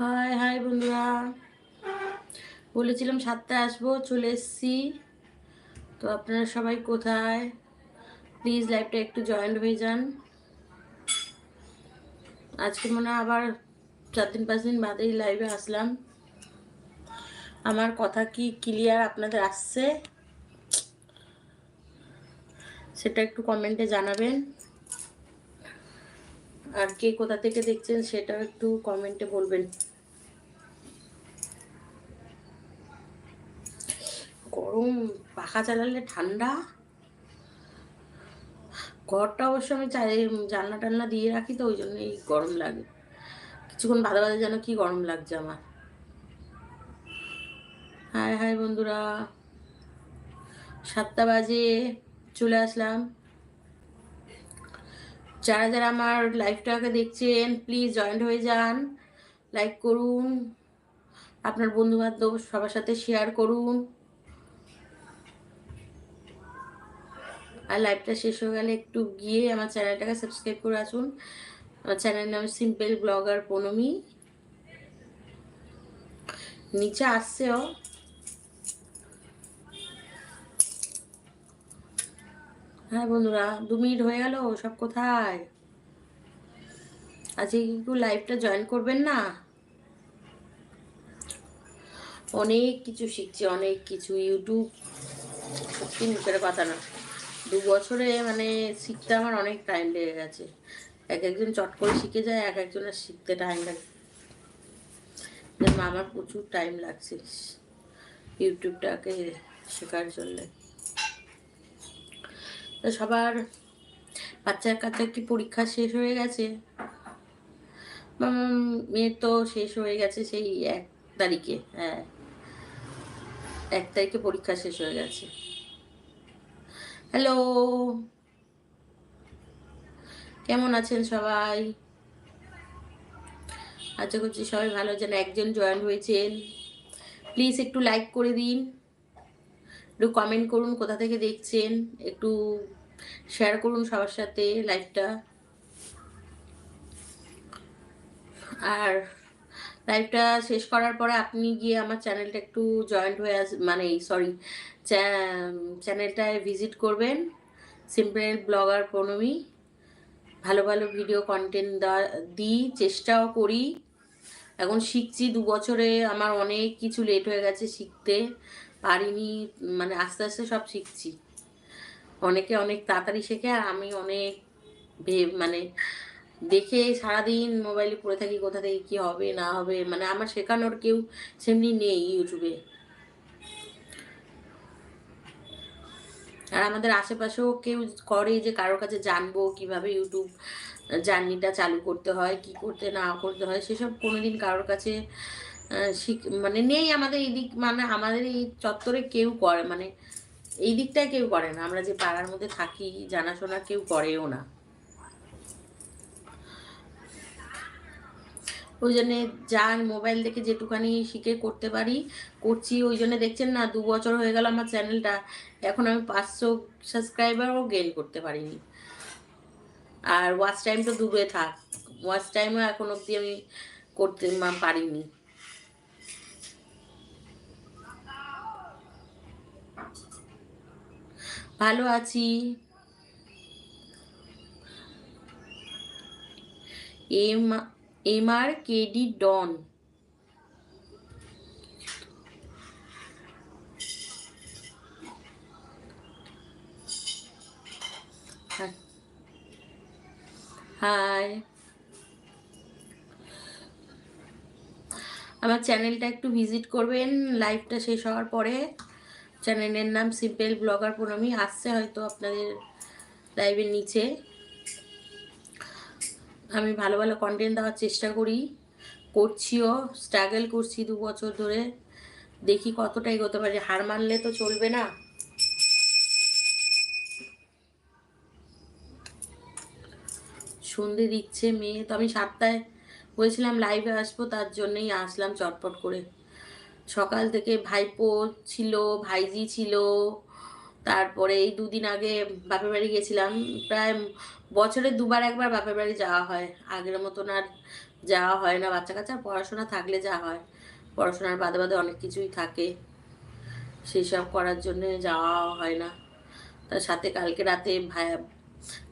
High high বন্ধুরা। বলেছিলাম সাতটায় আসব, চলে এসেছি। তো আপনারা সবাই কোথায়? প্লিজ লাইভটা একটু জয়েন্ট হয়ে যান। আজকে মনে হয় আবার চার দিন, পাঁচ দিন বাদেই লাইভে আসলাম। আমার কথা কি ক্লিয়ার আপনাদের আসছে? সেটা একটু কমেন্টে জানাবেন। আর কে কোথা থেকে দেখছেন সেটাও একটু কমেন্টে বলবেন। গরম, পাখা চালালে ঠান্ডা। ঘরটা অবশ্য আমি চাই জানলা টান্না দিয়ে রাখি তো, ওই জন্যই গরম লাগে। কিছুক্ষণ বাদে বাদে যেন কি গরম লাগছে আমার। হাই হাই বন্ধুরা, সাতটা বাজে, চলে আসলাম। যারা যারা আমার লাইভটাকে দেখছেন প্লিজ জয়েন্ট হয়ে যান লাইক করুন। আপনার বন্ধু বান্ধব সবার সাথে শেয়ার করুন। আর লাইভটা শেষ হয়ে গেলে একটু গিয়ে আমার চ্যানেলটাকে সাবস্ক্রাইব করে আসুন। আমার চ্যানেলের নাম সিম্পল ব্লগার পনমি নিচে আসছেও হ্যাঁ বন্ধুরা, দু মিনিট হয়ে গেল, সব কোথায়? আজকে কি একটু লাইভটা জয়েন করবেন না? অনেক কিছু শিখছি, অনেক কিছু ইউটিউব সত্যি মুখের কথা না। দু বছরে মানে শিখতে আমার অনেক টাইম লেগে গেছে। এক একজন চট করে শিখে যায়, এক একজনের শিখতে টাইম লাগে। আমার প্রচুর টাইম লাগছে ইউটিউবটাকে শেখার জন্যে। সবার বাচ্চার কাছে কি পরীক্ষা শেষ হয়ে গেছে। মেয়ের তো শেষ হয়ে গেছে সেই এক তারিখে হ্যাঁ। এক তারিখে পরীক্ষা শেষ হয়ে গেছে। হ্যালো কেমন আছেন সবাই? আচ্ছা করছি সবাই ভালো আছেন, একজন জয়েন হয়েছেন। প্লিজ একটু লাইক করে দিন। একটু কমেন্ট করুন, কোথা থেকে দেখছেন? একটু শেয়ার করুন সবার সাথে লাইভটা আর লাইভটা শেষ করার পরে আপনি গিয়ে আমার চ্যানেলটা একটু জয়েন্ট হয়ে আস মানে সরি চ্যানেলটায় ভিজিট করবেন। Simple blogger প্রণমী। ভালো ভালো ভিডিও কন্টেন্ট দিই, চেষ্টাও করি। এখন শিখছি দু বছরে, আমার অনেক কিছু লেট হয়ে গেছে শিখতে। পারিনি মানে আস্তে আস্তে সব শিখছি। অনেকে অনেক তাড়াতাড়ি শেখে আর আমি অনেক মানে দেখে সারাদিন মোবাইলে পড়ে থাকি কোথা থেকে কী হবে, না হবে মানে আমার শেখানোর কেউ সেমনি নেই ইউটিউবে আর আমাদের আশেপাশেও কেউ করে যে কারোর কাছে জানব কীভাবে ইউটিউব জার্নিটা চালু করতে হয়, কি করতে না করতে হয়, সেসব কোনোদিন কারোর কাছে শিখ মানে নেই আমাদের এই দিক মানে আমাদের এই চত্বরে কেউ করে মানে এই দিকটায় কেউ করে না। আমরা যে পাড়ার মধ্যে থাকি, জানাশোনা কেউ করেও না। ওই জন্যে যা মোবাইল দেখে যেটুখানি শিখে করতে পারি, করছি। ওই জন্য দেখছেন না, দু বছর হয়ে গেল আমার চ্যানেলটা এখন আমি পাঁচশো সাবস্ক্রাইবারও গেইন করতে পারিনি। আর ওয়াচ টাইম তো দূরে থাক। ওয়াচ টাইমও এখন অবধি আমি করতে পারিনি। ভালো আছি। এম এম আর কেডি ডন। হাই। আমার চ্যানেলটা একটু ভিজিট করবেন, লাইভটা শেষ হওয়ার পরে। চ্যানেলের নাম সিম্পল ব্লগার প্রণমী, আসছে হয়তো আপনাদের লাইভের নিচে। আমি ভালো ভালো কন্টেন্ট দেওয়ার চেষ্টা করি, করছিও স্ট্রাগল করছি দু বছর ধরে। দেখি কতটা এগোতে পারি। হার মানলে তো চলবে না। সন্ধে দিচ্ছে মেয়ে। তো আমি সাতটায় বলেছিলাম লাইভে আসব, তার জন্যই আসলাম চটপট করে। সকাল থেকে ভাইপো ছিল, ভাইজি ছিল তারপরে এই দুদিন আগে বাপের বাড়ি গেছিলাম। প্রায় বছরে দুবার একবার বাপের বাড়ি যাওয়া হয়। আগের মতন আর যাওয়া হয় না। বাচ্চা কাচ্চা পড়াশোনা থাকলে যা হয়। পড়াশোনার বাদে বাদে অনেক কিছুই থাকে। সেই সব করার জন্য যাওয়া হয় না। তার সাথে কালকে রাতে ভাই,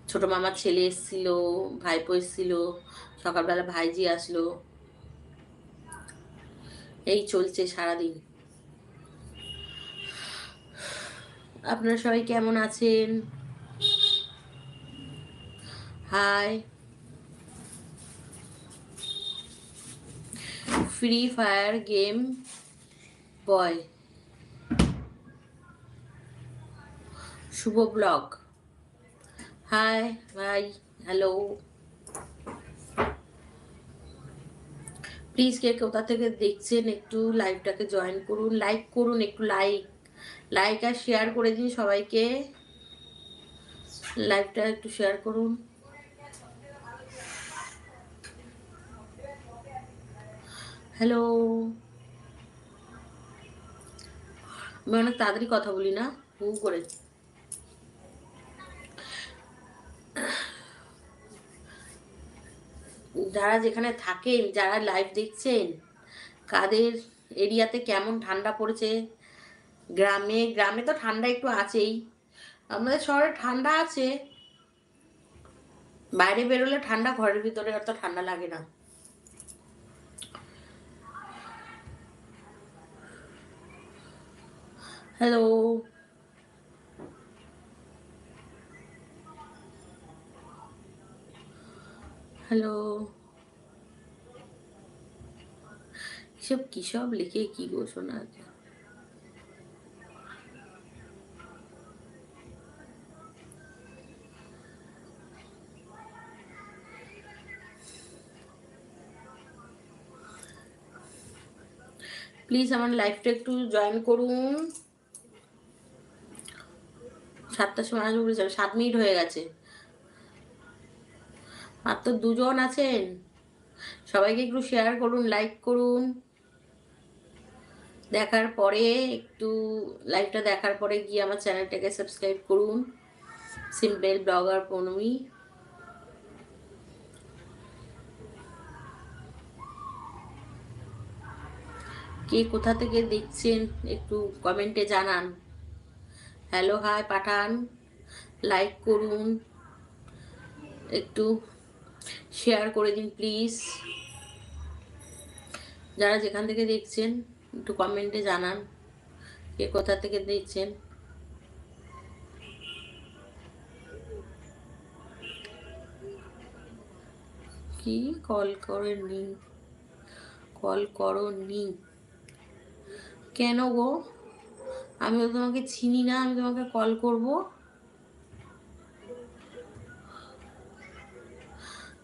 ছোটো মামার ছেলে এসেছিল, ভাইপো এসেছিল, সকালবেলা ভাইজি আসলো। এই চলছে সারাদিন। আপনারা সবাই কেমন আছেন? Hi Free Fire game boy Shubho blog hi ভাই হ্যালো প্লিজ কে কোথা থেকে দেখছেন একটু লাইভটাকে জয়েন করুন লাইক করুন, একটু লাইক লাইক আর শেয়ার করে দিন সবাইকে। লাইভটা একটু শেয়ার করুন। হ্যালো আমি অনেক তাড়াতাড়ি কথা বলি না, হু করে। যারা যেখানে থাকেন, যারা লাইভ দেখছেন, কাদের এরিয়াতে কেমন ঠান্ডা পড়েছে? গ্রামে গ্রামে তো ঠান্ডা একটু আছেই। আমাদের শহরে ঠান্ডা আছে। বাইরে বেরোলে ঠান্ডা, ঘরের ভিতরে অত ঠান্ডা লাগে না। হ্যালো হ্যালো এসব কি সব লিখে কি ঘোষণা শোনা প্লিজ আমার লাইফটা একটু জয়েন করুন। সাতটার সময় আসব বলেছিলাম সাত মিনিট হয়ে গেছে। মাত্র দুজন আছেন। সবাইকে একটু শেয়ার করুন লাইক করুন। দেখার পরে, একটু লাইভটা দেখার পরে গিয়ে আমার চ্যানেলটাকে সাবস্ক্রাইব করুন। সিম্পল ব্লগার পনমি কে কোথা থেকে দেখছেন একটু কমেন্টে জানান। হ্যালো, হাই, পাঠান। লাইক করুন। একটু শেয়ার করে দিন, প্লিজ। যারা যেখান থেকে দেখছেন, একটু কমেন্টে জানান কে কোথা থেকে দেখছেন। কি? কল করেননি। কল করনি। কেন গো? আমি তোমাকে চিনি না, আমি তোমাকে কল করব।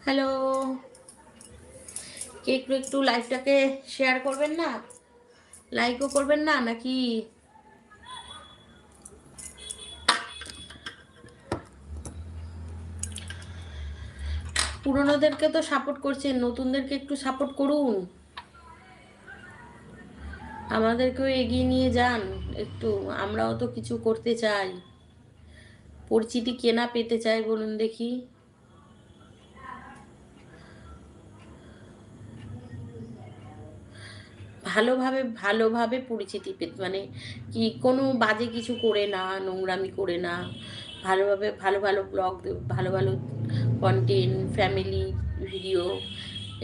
হ্যালো কে একটু একটু লাইভটাকে শেয়ার করবেন না? লাইকও করবেন না, নাকি? পুরনোদেরকে তো সাপোর্ট করছেন, নতুনদেরকে একটু সাপোর্ট করুন। আমাদেরকেও এগিয়ে নিয়ে যান। একটু আমরাও তো কিছু করতে চাই। পরিচিতি কেনা পেতে চাই বলুন দেখি। ভালোভাবে ভালোভাবে পরিচিতি পেতে মানে কি কোনো বাজে কিছু করে না, নোংরামি করে না। ভালোভাবে, ভালো ভালো ব্লগ, ভালো ভালো কন্টেন্ট ফ্যামিলি ভিডিও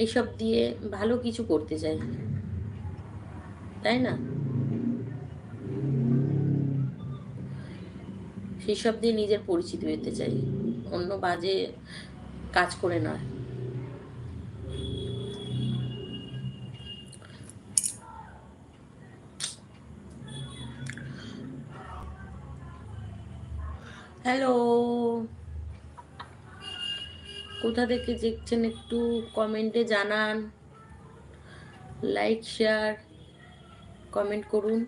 এইসব দিয়ে ভালো কিছু করতে চাই। তাই না? সেই সব দিয়ে নিজের পরিচিতি পেতে চাই। অন্য বাজে কাজ করে নয়। হ্যালো। কোথা থেকে দেখছেন একটু কমেন্টে জানান। লাইক শেয়ার কমেন্ট করুন।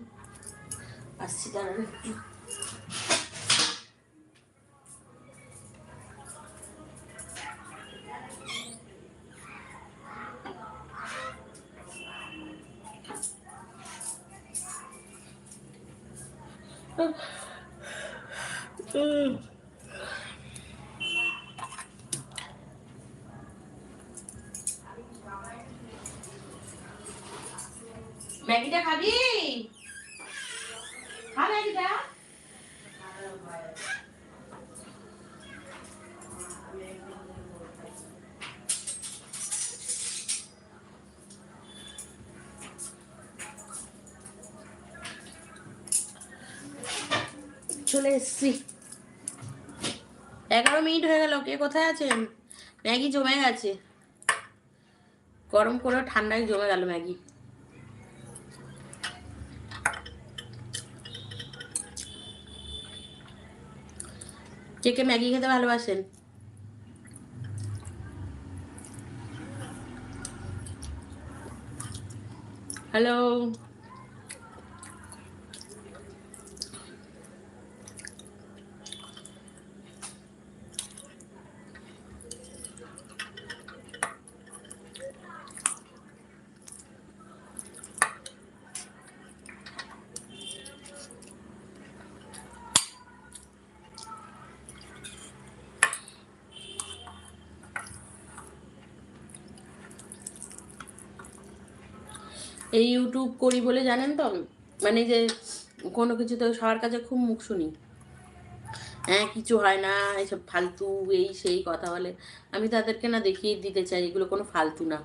আসছি দাঁড়ান একটু। চলে এসছি। এগারো মিনিট হয়ে গেল, কে কোথায় আছেন ম্যাগি জমে গেছে। গরম করে ঠান্ডায় জমে গেল ম্যাগি। কে কে ম্যাগি খেতে ভালোবাসেন? হ্যালো? এই ইউটিউব করি বলে জানেন তো মানে যে কোনো কিছু তো সবার কাছে খুব মুখ শুনি হ্যাঁ কিছু হয় না এসব ফালতু এই সেই কথা বলে আমি তাদেরকে না দেখিয়ে দিতে চাই এগুলো কোনো ফালতু না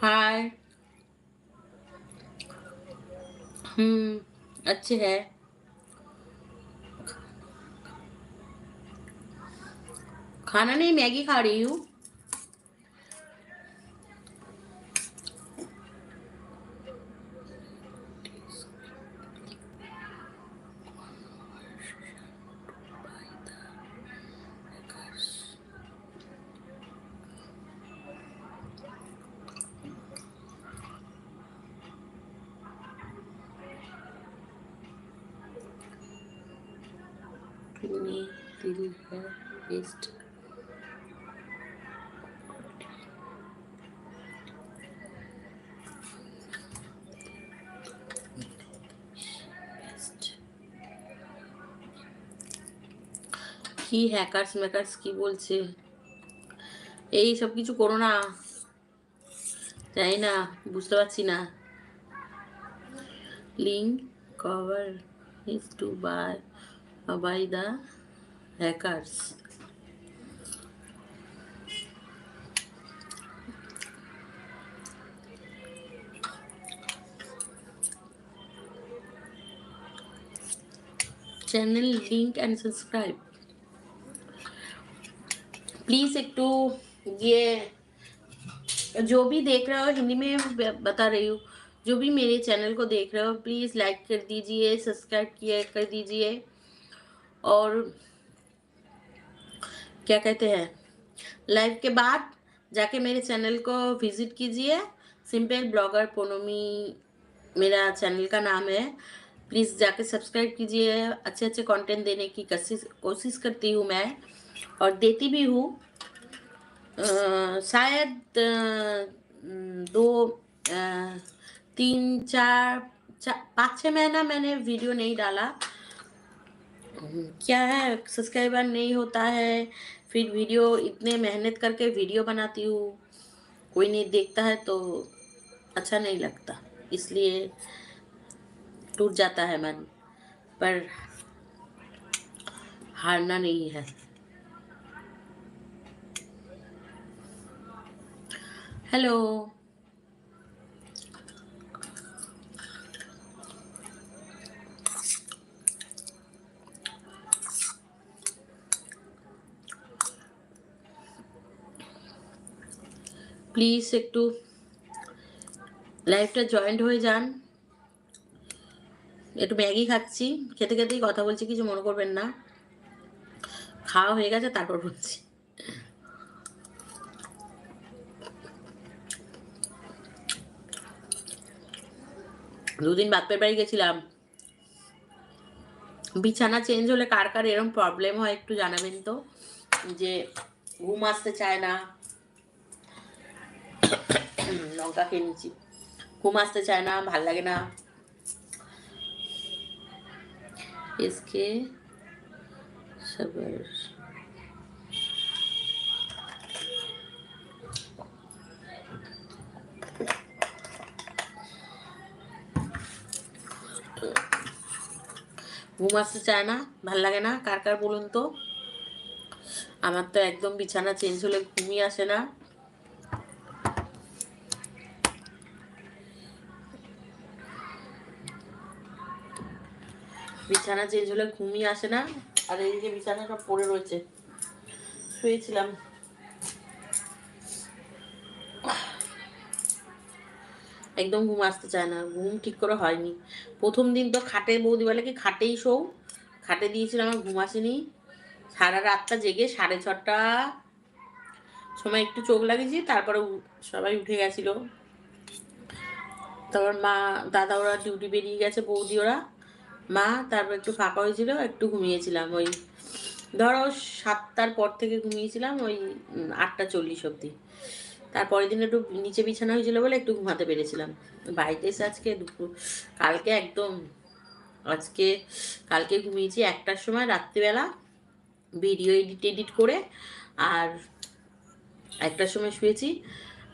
হাই হুম अच्छे है खाना नहीं मैगी खा रही हूँ হ্যাকারস ম্যাকার্স কি বলছে? এই সব কিছু করো না। তাই না বুঝতে পারছি না। Link cover is to bye bye the hackers channel link and subscribe. Please एक तो ये जो भी देख रहे हो, हिंदी में बता रही हूँ, जो भी मेरे चैनल को देख रहे हो, प्लीज़ लाइक कर दीजिए, सब्सक्राइब किया कर दीजिए। और क्या कहते हैं, लाइव के बाद जाके मेरे चैनल को विज़िट कीजिए। सिंपल ब्लॉगर पोनोमी मेरा चैनल का नाम है। प्लीज़ जाके सब्सक्राइब कीजिए। अच्छे अच्छे कंटेंट देने की कोशिश करती हूँ मैं। और देती भी हूँ। शायद दो आ, तीन चार चार पाँच छः महीना मैंने वीडियो नहीं डाला। क्या है? सब्सक्राइबर नहीं होता है। फिर वीडियो इतने मेहनत करके वीडियो बनाती हूँ। कोई नहीं देखता है तो अच्छा नहीं लगता। इसलिए टूट जाता है मन। पर हारना नहीं है। हेलो প্লিজ একটু লাইফটা জয়েন্ট হয়ে যান। একটু ম্যাগি খাচ্ছি, খেতে খেতেই কথা বলছি, কিছু মনে করবেন না। খাওয়া হয়ে গেছে, তারপর বলছি। দুদিন বাপের বাড়ি গেছিলাম। বিছানা চেঞ্জ হলে কার কার এরকম প্রবলেম হয় একটু জানাবেন তো? যে ঘুম আসতে চায় না। লঙ্কা খেয়ে নিচ্ছি। ঘুম আসতে চায় না, ভালো লাগে না। এসকে সবার ঘুম আসতে চায় না, ভালো লাগে না। কার কার বলুন তো? আমার তো একদম বিছানা চেঞ্জ হলে ঘুমই আসে না। বিছানা চেঞ্জ হলে ঘুমই আসে না। আর এই যে বিছানা সব পড়ে রয়েছে, শুয়েছিলাম। একদম ঘুম আসতে চায় না, ঘুম ঠিক করে হয়নি। প্রথম দিন তো খাটে বৌদি বলে কি খাটেই শোও। খাটে দিয়েছিলাম আমার, ঘুম আসেনি। সারা রাতটা জেগে সাড়ে ছটা সময় একটু চোখ লাগিয়েছি, তারপরে সবাই উঠে গেছিল। তারপর মা, দাদা ওরা ডিউটি বেরিয়ে গেছে, বৌদি ওরা। মা, তারপর একটু ফাঁকা হয়েছিল, একটু ঘুমিয়েছিলাম ওই, ধরো সাতটার পর থেকে ঘুমিয়েছিলাম, ওই আটটা চল্লিশ অবধি। তারপরের দিন একটু নিচে বিছানা হয়েছিল বলে একটু ঘুমাতে পেরেছিলাম। বাড়িতে এসে আজকে দুপুর, কালকে একদম, আজকে কালকে ঘুমিয়েছি একটার সময়, রাত্রিবেলা ভিডিও এডিট এডিট করে আর একটার সময় শুয়েছি।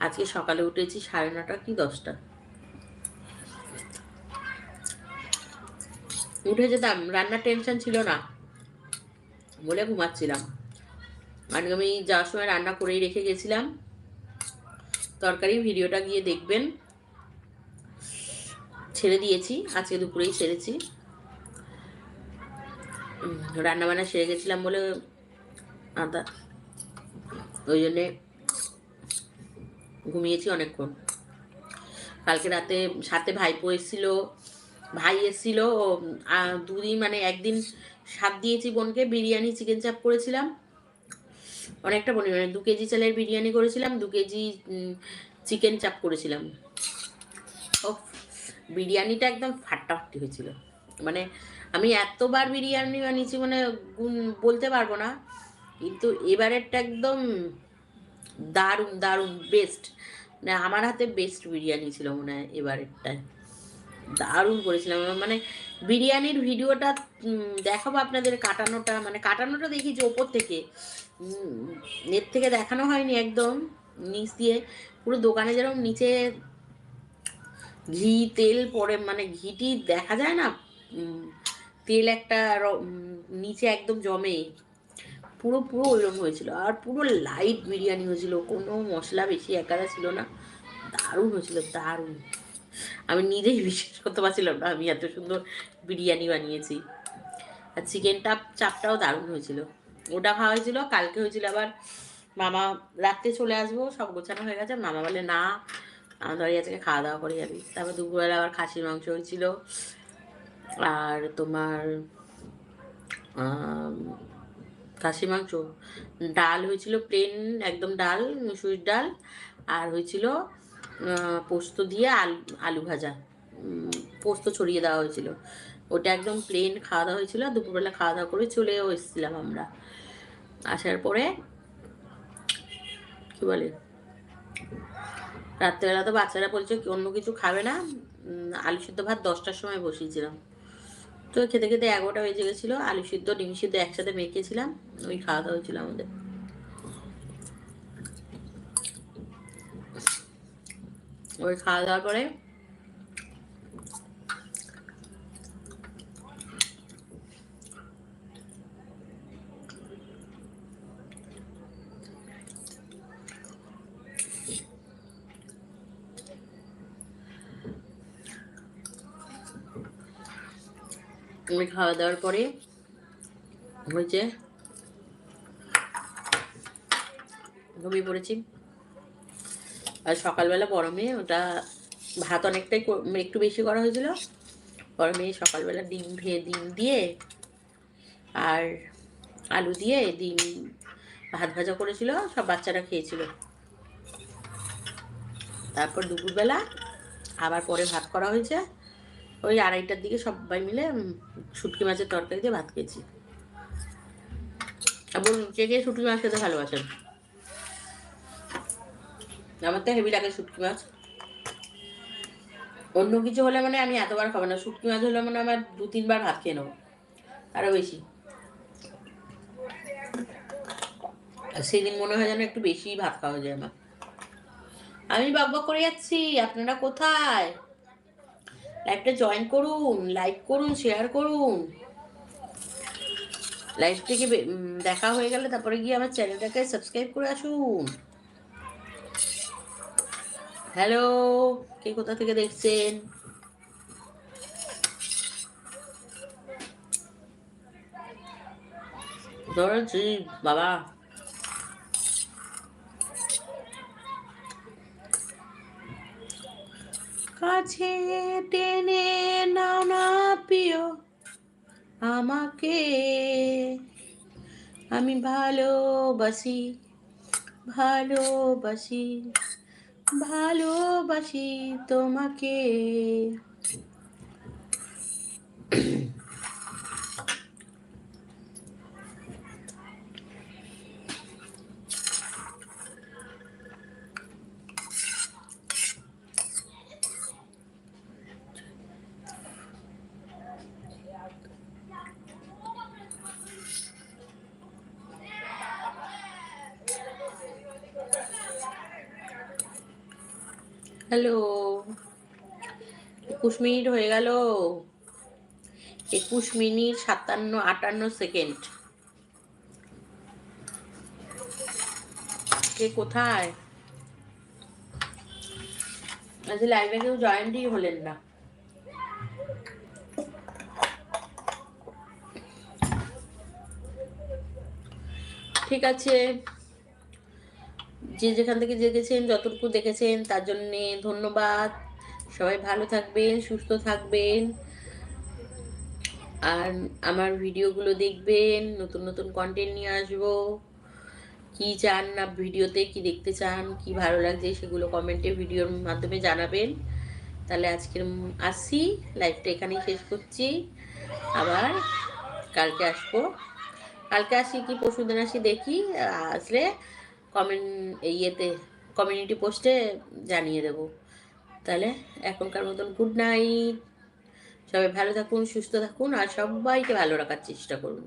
আজকে সকালে উঠেছি সাড়ে নটা কি দশটা। উঠে যেতাম, রান্নার টেনশন ছিল না বলে ঘুমাচ্ছিলাম। আর আমি যাওয়ার সময় রান্না করেই রেখে গেছিলাম। তরকারি ভিডিওটা গিয়ে দেখবেন। ছেড়ে দিয়েছি, আজকে দুপুরেই ছেড়েছি। রান্না বান্না সেরে গেছিলাম বলে আদা, ওই জন্যে ঘুমিয়েছি অনেকক্ষণ। কালকে রাতে সাথে ভাইপো এসেছিল, ভাই এসেছিল দুদিন মানে একদিন সাত দিয়েছি বোনকে, বিরিয়ানি, চিকেন চাপ করেছিলাম। অনেকটা পরিমাণে। দু কেজি চালের বিরিয়ানি করেছিলাম, দু কেজি চিকেন চাপ করেছিলাম। ও বিরিয়ানিটা একদম ফাটাফাটি হয়েছিল। মানে আমি এতবার বিরিয়ানি বানিয়েছি মানে গুণ, বলতে পারব না, কিন্তু এবারেরটা একদম দারুণ দারুণ বেস্ট মানে আমার হাতে বেস্ট বিরিয়ানি ছিল মনে হয় এবারেরটায়। দারুণ করেছিলাম। মানে বিরিয়ানির ভিডিওটা দেখাবো আপনাদের কাটানোটা। মানে কাটানোটা দেখি যে ওপর থেকে। নেট থেকে দেখানো হয়নি একদম, নিচ দিয়ে। পুরো দোকানে যেরকম নিচে ঘি, তেল পরে মানে ঘিটি দেখা যায় না? তেল একটা নিচে একদম জমে। পুরো পুরো ওইরকম হয়েছিল। আর পুরো লাইট বিরিয়ানি হয়েছিল। কোনো মশলা বেশি একাদা ছিল না। দারুণ হয়েছিল, দারুণ। আমি নিজেই বিশ্বাস করতে পারছিলাম না আমি এত সুন্দর বিরিয়ানি বানিয়েছি। আর চিকেন টাপ চাপটাও দারুণ হয়েছিল। ওটা খাওয়া হয়েছিল, কালকে হয়েছিল আবার মামা রাত্রে চলে আসব, সব গোছানো হয়ে গেছে, মামা বলে, না, আমার বাড়ি আজকে খাওয়া দাওয়া করে যাবি তারপর দুপুরবেলা আবার খাসির মাংস হয়েছিল। আর তোমার খাসি মাংস, ডাল হয়েছিল প্লেন একদম ডাল মুসুরির ডাল, আর হয়েছিল পোস্ত দিয়ে আলু আলু ভাজা। পোস্ত ছড়িয়ে দেওয়া হয়েছিল। ওটা একদম প্লেন খাওয়া দাওয়া হয়েছিল দুপুরবেলা খাওয়া দাওয়া করে চলেও এসেছিলাম আমরা। আসার পরে, কি বলে, রাত্রেবেলা তো বাচ্চারা বলছে অন্য কিছু খাবে না আলু সিদ্ধ ভাত দশটার সময় বসিয়েছিলাম। তো খেতে খেতে এগারোটা বেজে গেছিল, আলু সিদ্ধ, ডিম সিদ্ধ একসাথে মেখেছিলাম, ওই খাওয়া দাওয়া হয়েছিল আমাদের। ওই খাওয়া দাওয়ার পরে ওই খাওয়া দাওয়ার পরে হয়েছে ঘুমিয়ে পড়েছি। আর সকালবেলা গরমে ওটা ভাত অনেকটাই কর- একটু বেশি করা হয়েছিল। গরমে সকালবেলা ডিম ভেজে ডিম দিয়ে আর আলু দিয়ে ডিম ভাত ভাজা করেছিল, সব বাচ্চারা খেয়েছিল। তারপর দুপুরবেলা আবার পরে ভাত করা হয়েছে। ওই আড়াইটার দিকে সবাই মিলে শুটকি মাছের তরকারি দিয়ে ভাত খেয়েছি। এবং কে কে শুটকি মাছ খেতে ভালোবাসেন? আমার তো হেভি লাগে শুটকি মাছ। অন্য কিছু হলে মানে আমি এতবার খাব না। শুটকি মাছ হলে মানে আমার দু, তিনবার ভাত খেয়ে নেব। আরও বেশি। সেদিন মনে হয় যেন একটু বেশি ভাত খাওয়া যায় আমার। আমি বকবক করে যাচ্ছি। আপনারা কোথায়? লাইভটা জয়েন করুন লাইক করুন শেয়ার করুন। লাইভ থেকে দেখা হয়ে গেলে তারপরে গিয়ে আমার চ্যানেলটাকে সাবস্ক্রাইব করে আসুন। হ্যালো কে কোথা থেকে দেখছেন? বাবা। কাছে টেনে নাও না প্রিয় আমাকে। আমি ভালোবাসি ভালোবাসি ভালোবাসি তোমাকে। হ্যালো। একুশ মিনিট হয়ে গেল। একুশ মিনিট সাতান্ন, আটান্ন সেকেন্ড। কে কোথায়? আজ লাইভে কেউ জয়েন্টই হলেন না। ঠিক আছে। যে যেখান থেকে দেখেছেন যতটুকু দেখেছেন, তার জন্যে ধন্যবাদ। সবাই ভালো থাকবেন, সুস্থ থাকবেন। আর আমার ভিডিওগুলো দেখবেন, নতুন নতুন কন্টেন্ট নিয়ে আসব। কি চান না ভিডিওতে, কি দেখতে চান, কি ভালো লাগছে, সেগুলো কমেন্টে ভিডিওর মাধ্যমে জানাবেন। তাহলে আজকের আসি লাইভটা এখানেই শেষ করছি। আবার কালকে আসব। কালকে আসি কি, পরশুদিন আসি দেখি আসলে কমেন্ট ইয়েতে কমিউনিটি পোস্টে জানিয়ে দেব। তাহলে এখনকার মতন গুড নাইট সবাই ভালো থাকুন, সুস্থ থাকুন, আর সবাইকে ভালো রাখার চেষ্টা করুন।